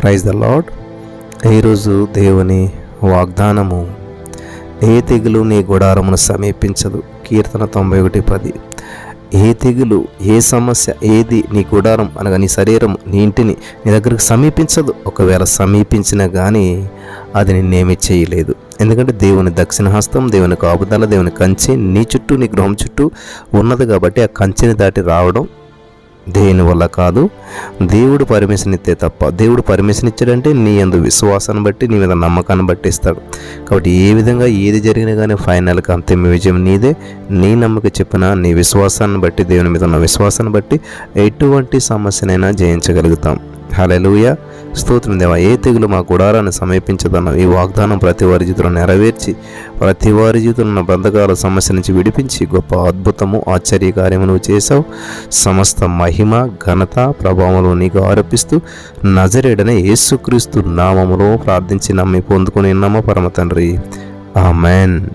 Praise the lord ఈరోజు దేవుని వాగ్దానము ఏ తెగులు నీ గుడారమును సమీపించదు? కీర్తన తొంభై ఒకటి పది. ఏ తెగులు ఏ సమస్య ఏది నీ గుడారం అనగా నీ శరీరం నీ ఇంటిని నీ దగ్గరకు సమీపించదు? ఒకవేళ సమీపించినా కానీ అది నిన్నేమి చేయలేదు. ఎందుకంటే దేవుని దక్షిణ హస్తం దేవుని కాపుదల దేవుని కంచె నీ చుట్టూ నీ గృహం చుట్టూ ఉన్నది కాబట్టి ఆ కంచెని దాటి రావడం దేని వల్ల కాదు? దేవుడు పర్మిషన్ ఇస్తే తప్ప. దేవుడు పర్మిషన్ ఇచ్చాడంటే నీ అందు విశ్వాసాన్ని బట్టి నీ మీద నమ్మకాన్ని బట్టి ఇస్తాడు. కాబట్టి ఏ విధంగా ఏది జరిగినా కానీ ఫైనల్గా అంతిమ విజయం నీదే. నీ నమ్మక చెప్పిన నీ విశ్వాసాన్ని బట్టి దేవుని మీద ఉన్న విశ్వాసాన్ని బట్టి ఎటువంటి సమస్యనైనా జయించగలుగుతాం. హలెలుయ స్తోత్రం దేవా ఏ తెగులు మా గుడారాన్ని సమీపించదన్న ఈ వాగ్దానం ప్రతి వారి జీవితంలో నెరవేర్చి ప్రతి వారి జీవితంలో బంధకాల సమస్య నుంచి విడిపించి గొప్ప అద్భుతము ఆశ్చర్య కార్యము చేశావు. సమస్త మహిమ ఘనత ప్రభావములు నీకు ఆరోపిస్తూ నజరేడని యేసుక్రీస్తు నామములో ప్రార్థించి నమ్మి పొందుకుని నమ్మ పరమ తండ్రి. ఆమెన్.